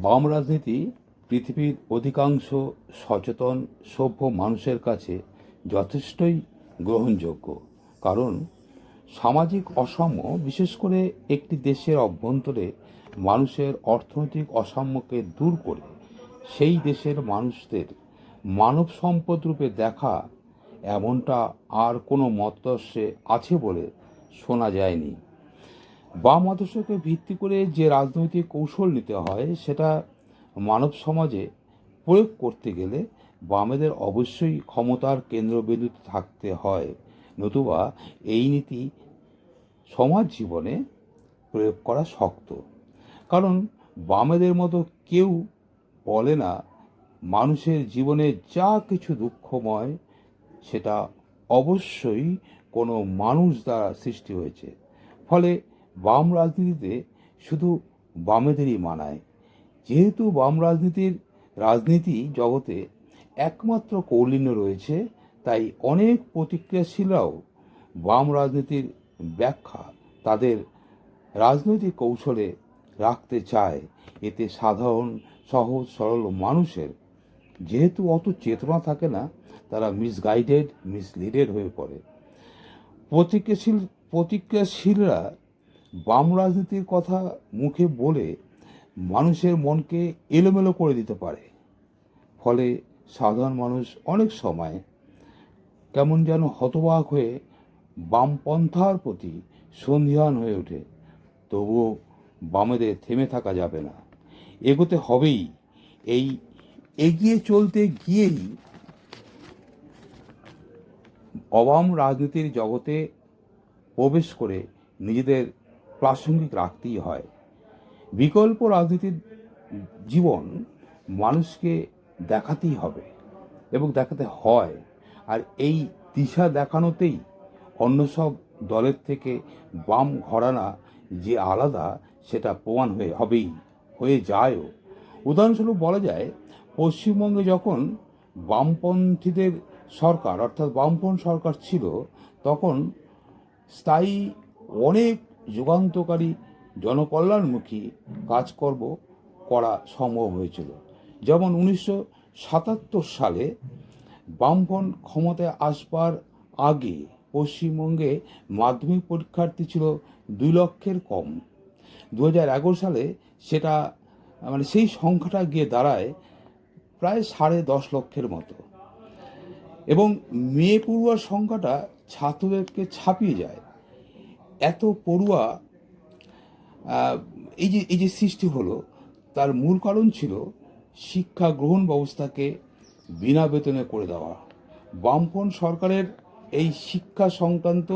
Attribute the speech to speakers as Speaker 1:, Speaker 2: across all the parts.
Speaker 1: বাম রাজনীতি পৃথিবীর অধিকাংশ সচেতন, সভ্য মানুষের কাছে যথেষ্টই গ্রহণযোগ্য। কারণ সামাজিক অসাম্য, বিশেষ করে একটি দেশের অভ্যন্তরে মানুষের অর্থনৈতিক অসাম্যকে দূর করে, সেই দেশের মানুষদের মানব সম্পদ রূপে দেখা এমনটা আর কোনো মতাদর্শে আছে বলে শোনা যায়নি। বাম আদর্শকে ভিত্তি করে যে রাজনৈতিক কৌশল নিতে হয়, সেটা মানব সমাজে প্রয়োগ করতে গেলে বামেদের অবশ্যই ক্ষমতার কেন্দ্রবিন্দুতে থাকতে হয়, নতুবা এই নীতি সমাজ জীবনে প্রয়োগ করা শক্ত। কারণ বামেদের মতো কেউ বলে না, মানুষের জীবনে যা কিছু দুঃখময়, সেটা অবশ্যই কোনো মানুষ দ্বারা সৃষ্টি হয়েছে। ফলে বাম রাজনীতিতে শুধু বামেদেরই মানায়। যেহেতু বাম রাজনীতির রাজনীতি জগতে একমাত্র কৌলিন্য রয়েছে, তাই অনেক প্রতিক্রিয়াশীলরাও বাম রাজনীতির ব্যাখ্যা তাদের রাজনৈতিক কৌশলে রাখতে চায়। এতে সাধারণ, সহজ, সরল মানুষের যেহেতু অত চেতনা থাকে না, তারা মিসগাইডেড মিসলিডেড হয়ে পড়ে। প্রতিক্রিয়াশীল, প্রতিক্রিয়াশীলরা বাম রাজনীতির কথা মুখে বলে মানুষের মনকে এলোমেলো করে দিতে পারে। ফলে সাধারণ মানুষ অনেক সময় কেমন যেন হতবাক হয়ে বামপন্থার প্রতি সন্ধিহান হয়ে ওঠে। তবুও বামেদের থেমে থাকা যাবে না। এগোতে হবেই। এই এগিয়ে চলতে গিয়েই অবাম রাজনীতির জগতে প্রবেশ করে নিজেদের প্রাসঙ্গিক রাখতেই হয়। বিকল্প রাজনীতির জীবন মানুষকে দেখাতেই হবে এবং দেখাতে হয়। আর এই দিশা দেখানোতেই অন্য সব দলের থেকে বাম ঘরানা যে আলাদা, সেটা প্রমাণ হয়ে, হবেই, হয়ে যায়ও। উদাহরণস্বরূপ বলা যায়, পশ্চিমবঙ্গে যখন বামপন্থীদের সরকার, অর্থাৎ বামপন্থ সরকার ছিল, তখন স্থায়ী অনেক যুগান্তকারী জনকল্যাণমুখী কাজকর্ম করা সম্ভব হয়েছিল। যেমন উনিশশো সাতাত্তর সালে বামফ্রন্ট ক্ষমতায় আসবার আগে পশ্চিমবঙ্গে মাধ্যমিক পরীক্ষার্থী ছিল দুই লক্ষের কম। দু সালে সেটা মানে সেই সংখ্যাটা গিয়ে দাঁড়ায় প্রায় সাড়ে দশ লক্ষের মতো। এবং মেয়ে পড়ুয়ার সংখ্যাটা ছাত্রদেরকে ছাপিয়ে যায়। এত পড়ুয়া এই যে এই যে সৃষ্টি হলো, তার মূল কারণ ছিল শিক্ষা গ্রহণ ব্যবস্থাকে বিনা বেতনে করে দেওয়া। বামফ্রন্ট সরকারের এই শিক্ষা সংক্রান্ত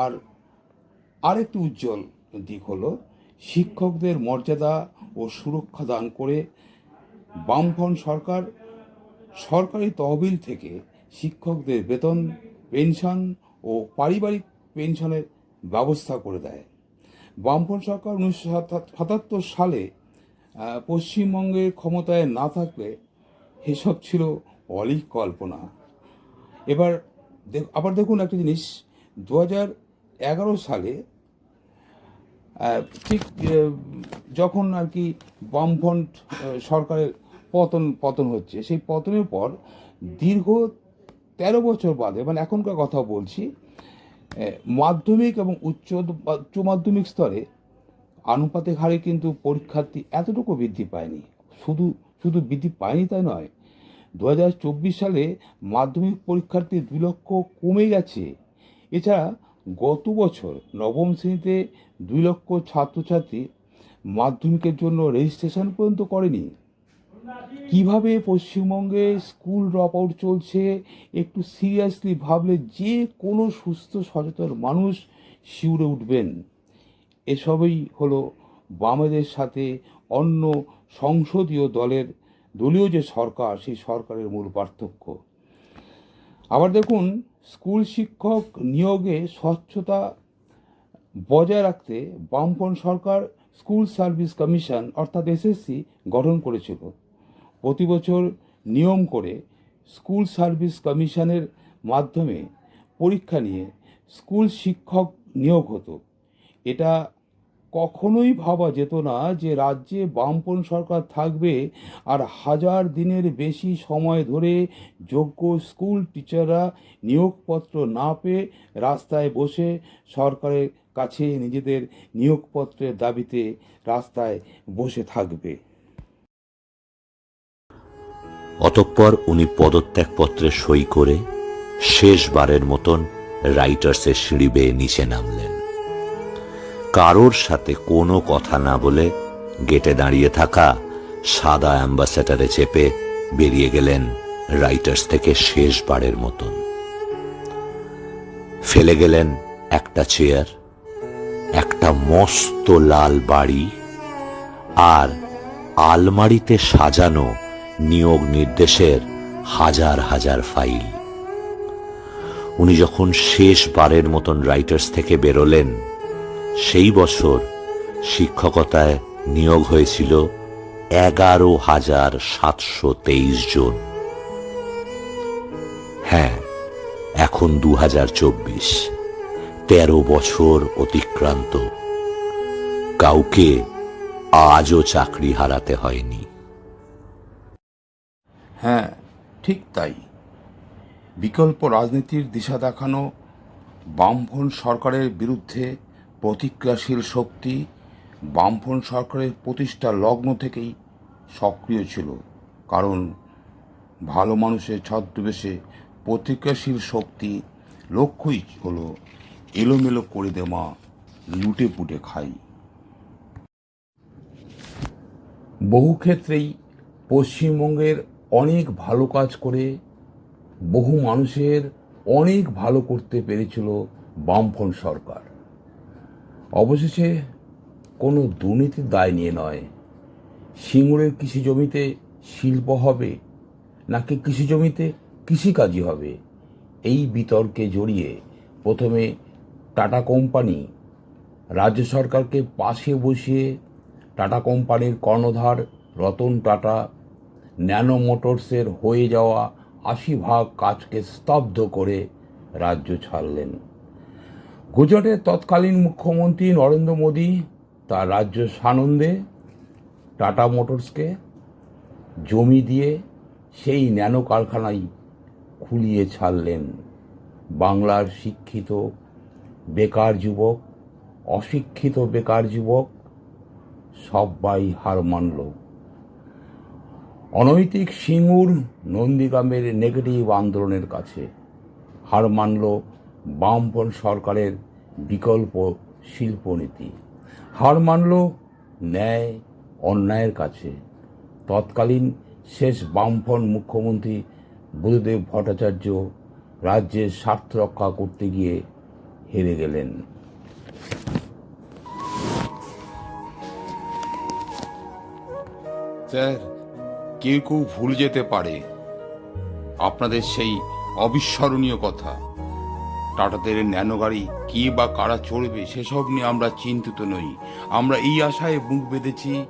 Speaker 1: আর আরেকটি উজ্জ্বল দিক হলো, শিক্ষকদের মর্যাদা ও সুরক্ষা দান করে বামফ্রন্ট সরকার সরকারি তহবিল থেকে শিক্ষকদের বেতন, পেনশন ও পারিবারিক পেনশনের ব্যবস্থা করে দেয়। বামফ্রন্ট সরকার উনিশশো সাতাত্তর সালে আহ, পশ্চিমবঙ্গে ক্ষমতায় না থাকলে এসব ছিল অলিক কল্পনা এবার আবার দেখুন একটা জিনিস দু এগারো সালে ঠিক যখন আর কি বামফ্রন্ট সরকারের পতন পতন হচ্ছে সেই পতনের পর দীর্ঘ তেরো বছর বাদে মানে এখনকার কথা বলছি মাধ্যমিক এবং উচ্চ উচ্চ মাধ্যমিক স্তরে আনুপাতিক হারে কিন্তু পরীক্ষার্থী এতটুকু বৃদ্ধি পায়নি। শুধু শুধু বৃদ্ধি পায়নি তাই নয় দু সালে মাধ্যমিক পরীক্ষার্থী দুই লক্ষ কমে গেছে। এছাড়া গত বছর নবম শ্রেণীতে দুই লক্ষ ছাত্রছাত্রী মাধ্যমিকের জন্য রেজিস্ট্রেশন পর্যন্ত করেনি। কীভাবে পশ্চিমবঙ্গে স্কুল ড্রপ আউট চলছে, একটু সিরিয়াসলি ভাবলে যে কোনো সুস্থ, সচেতন মানুষ শিউরে উঠবেন। এসবই হলো বামেদের সাথে অন্য সংসদীয় দলের দলীয় যে সরকার, সেই সরকারের মূল পার্থক্য। আবার দেখুন, স্কুল শিক্ষক নিয়োগে স্বচ্ছতা বজায় রাখতে বামপন সরকার স্কুল সার্ভিস কমিশন অর্থাৎ এসএসসি গঠন করেছিল। প্রতি বছর নিয়ম করে স্কুল সার্ভিস কমিশনের মাধ্যমে পরীক্ষা নিয়ে স্কুল শিক্ষক নিয়োগ হতো। এটা কখনোই ভাবা যেত না যে রাজ্যে বামপন সরকার থাকবে আর হাজার দিনের বেশি সময় ধরে যোগ্য স্কুল টিচাররা নিয়োগপত্র না পেয়ে রাস্তায় বসে সরকারের কাছে নিজেদের নিয়োগপত্রের দাবিতে রাস্তায় বসে থাকবে।
Speaker 2: অতঃপর উনি পদত্যাগপত্রে সই করে শেষবারের মতন রাইটার্সের সিঁড়ি বেয়ে নিচে নামলেন। কারোর সাথে কোনো কথা না বলে গেটে দাঁড়িয়ে থাকা সাদা অ্যাম্বাসেডারে চেপে বেরিয়ে গেলেন রাইটার্স থেকে শেষবারের মতন। ফেলে গেলেন একটা চেয়ার, একটা মস্ত লাল বাড়ি আর আলমারিতে সাজানো নিয়োগ নির্দেশের হাজার হাজার ফাইল। উনি যখন শেষবারের মতন রাইটার্স থেকে বেরোলেন, সেই বছর শিক্ষকতায় নিয়োগ হয়েছিল এগারো হাজার সাতশো তেইশ জন। হ্যাঁ এখন দু হাজার চব্বিশ, তেরো বছর অতিক্রান্ত। কাউকে আজও চাকরি হারাতে হয়নি।
Speaker 1: হ্যাঁ ঠিক তাই। বিকল্প রাজনীতির দিশা দেখানো, বামফ্রন্ট সরকারের বিরুদ্ধে প্রতিক্রিয়াশীল শক্তি, বামফ্রন্ট সরকারের প্রতিষ্ঠা লগ্ন থেকেই সক্রিয় ছিল। কারণ ভালো মানুষের ছদ্মবেশে প্রতিক্রিয়াশীল শক্তি লক্ষ্যই হলো এলোমেলো করে দেওয়া, লুটে পুটে খাই। বহু ক্ষেত্রেই পশ্চিমবঙ্গের অনেক ভালো কাজ করে বহু মানুষের অনেক ভালো করতে পেরেছিল বামফ্রন্ট সরকার। অবশেষে কোনো দুর্নীতির দায় নিয়ে নয়। সিঙ্গুরের কৃষি জমিতে শিল্প হবে, নাকি কৃষি জমিতে কৃষিকাজই হবে, এই বিতর্কে জড়িয়ে প্রথমে টাটা কোম্পানি রাজ্য সরকারকে পাশে বসিয়ে টাটা কোম্পানির কর্ণধার রতন টাটা ন্যানো মোটরসের হয়ে যাওয়া আশি ভাগ কাজকে স্তব্ধ করে রাজ্য ছাড়লেন। গুজরাটের তৎকালীন মুখ্যমন্ত্রী নরেন্দ্র মোদী, তার রাজ্য সানন্দে টাটা মোটরসকে জমি দিয়ে সেই ন্যানো কারখানাই খুলিয়ে ছাড়লেন। বাংলার শিক্ষিত বেকার যুবক, অশিক্ষিত বেকার যুবক সবাই হার মানল। অনৈতিক সিঙ্গুর নন্দীগ্রামের নেগেটিভ আন্দোলনের কাছে হার মানল বামপন্থ সরকারের বিকল্প শিল্পনীতি। হার মানল ন্যায় অন্যায়ের কাছে। তৎকালীন শেষ বামফ্রন্ট মুখ্যমন্ত্রী বুদ্ধদেব ভট্টাচার্য রাজ্যের স্বার্থ রক্ষা করতে গিয়ে হেরে গেলেন। স্যার কেউ কেউ ভুল যেতে পারে। আপনাদের সেই অবিস্মরণীয় কথা। টাটাদের ন্যানো গাড়ি কি বা কারা চড়বে সেসব নিয়ে আমরা চিন্তিত নই। আমরা এই আশায় মুখ বেঁধেছি,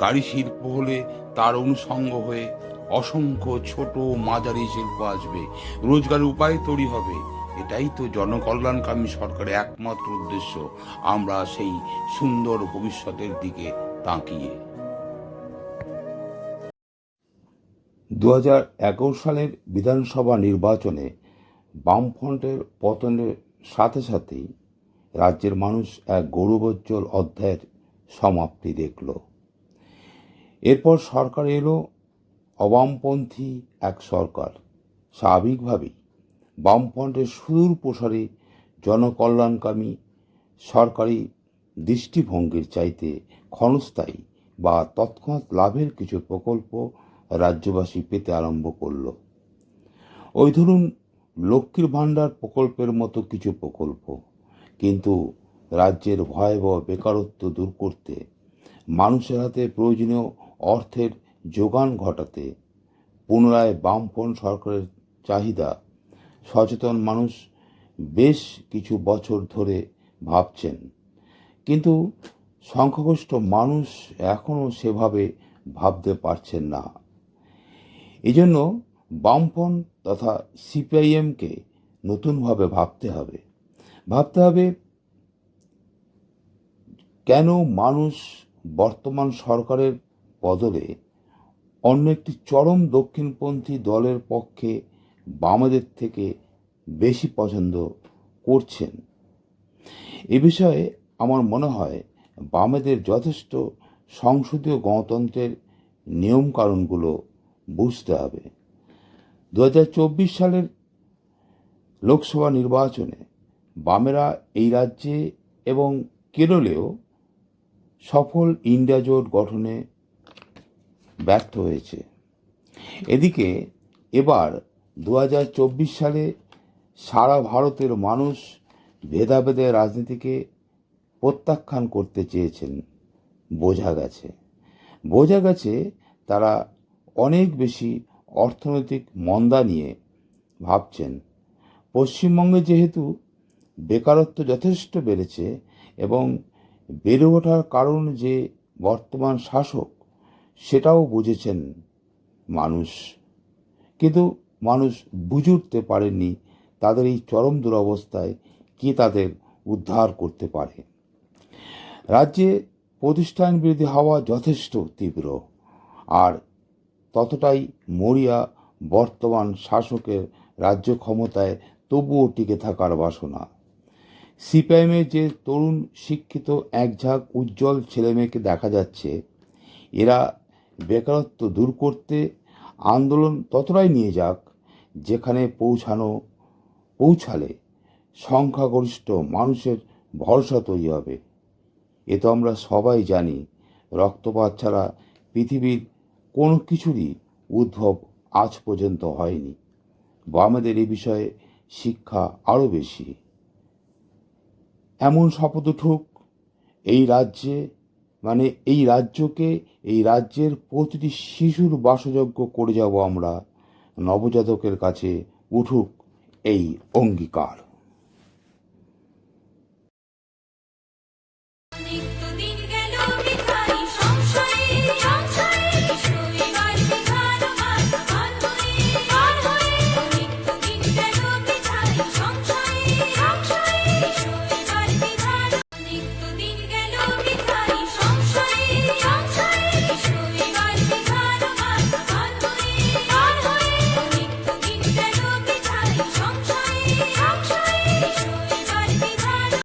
Speaker 1: গাড়ি শিল্প হলে তার অনুষঙ্গ হয়ে অসংখ্য ছোট মাঝারি শিল্প আসবে। রোজগারের উপায় তৈরি হবে। এটাই তো জনকল্যাণকামী সরকারের একমাত্র উদ্দেশ্য। আমরা সেই সুন্দর ভবিষ্যতের দিকে তাকিয়ে। দু হাজার এগারো সালের বিধানসভা নির্বাচনে বামফ্রন্টের পতনের সাথে সাথেই রাজ্যের মানুষ এক গৌরবোজ্জ্বল অধ্যায়ের সমাপ্তি দেখল। এরপর সরকার এলো, অবামপন্থী এক সরকার। স্বাভাবিকভাবেই বামফ্রন্টের সুদূর প্রসারে, জনকল্যাণকামী, সরকারি দৃষ্টিভঙ্গির চাইতে ক্ষণস্থায়ী বা তৎক্ষণাৎ লাভের কিছু প্রকল্প রাজ্যবাসী পেতে আরম্ভ করল। ওই ধরুন, লক্ষ্মীর ভাণ্ডার প্রকল্পের মতো কিছু প্রকল্প। কিন্তু রাজ্যের ভয়াবহ বেকারত্ব দূর করতে, মানুষের হাতে প্রয়োজনীয় অর্থের যোগান ঘটাতে, পুনরায় বামফ্রন্ট সরকারের চাহিদা, সচেতন মানুষ বেশ কিছু বছর ধরে ভাবছেন। কিন্তু সংখ্যাগরিষ্ঠ মানুষ এখনও সেভাবে ভাবতে পারছেন না। এই জন্য বামফ্রন্ট তথা সিপিআইএমকে নতুনভাবে ভাবতে হবে। ভাবতে হবে কেন মানুষ বর্তমান সরকারের বদলে অন্য একটি চরম দক্ষিণপন্থী দলের পক্ষে বামেদের থেকে বেশি পছন্দ করছেন। এ বিষয়ে আমার মনে হয় বামেদের যথেষ্ট সংসদীয় গণতন্ত্রের নিয়মকানুনগুলো বুঝতে হবে। দু হাজার চব্বিশ সালের লোকসভা নির্বাচনে বামেরা এই রাজ্যে এবং কেরলেও সফল ইন্ডিয়া জোট গঠনে ব্যর্থ হয়েছে। এদিকে এবার দু হাজার চব্বিশ সালে সারা ভারতের মানুষ ভেদাভেদে রাজনীতিকে প্রত্যাখ্যান করতে চেয়েছেন। বোঝা গেছে। বোঝা গেছে তারা অনেক বেশি অর্থনৈতিক মন্দা নিয়ে ভাবছেন। পশ্চিমবঙ্গে যেহেতু বেকারত্ব যথেষ্ট বেড়েছে এবং বেড়ে ওঠার কারণ যে বর্তমান শাসক, সেটাও বুঝেছেন মানুষ। কিন্তু মানুষ বুঝে উঠতে পারেননি তাদের এই চরম দুরবস্থায় কে তাদের উদ্ধার করতে পারে। রাজ্যে প্রতিষ্ঠান বিরোধী হাওয়া যথেষ্ট তীব্র। আর ততটাই মরিয়া বর্তমান শাসকের রাজ্য ক্ষমতায় তবুও টিকে থাকার বাসনা। সিপিআইএমের যে তরুণ শিক্ষিত একঝাঁক উজ্জ্বল ছেলেমেয়েকে দেখা যাচ্ছে, এরা বেকারত্ব দূর করতে আন্দোলন ততটাই নিয়ে যাক যেখানে পৌঁছানো, পৌঁছালে সংখ্যাগরিষ্ঠ মানুষের ভরসা তৈরি হবে। এ তো আমরা সবাই জানি, রক্তপাত ছাড়া পৃথিবীর কোনো কিছুরই উদ্ভব আজ পর্যন্ত হয়নি। বা আমাদের এ বিষয়ে শিক্ষা আরও বেশি। এমন শপথ উঠুক, এই রাজ্যে মানে এই রাজ্যকে, এই রাজ্যের প্রতিটি শিশুর বাসযোগ্য করে যাব আমরা, নবজাতকের কাছে উঠুক এই অঙ্গীকার।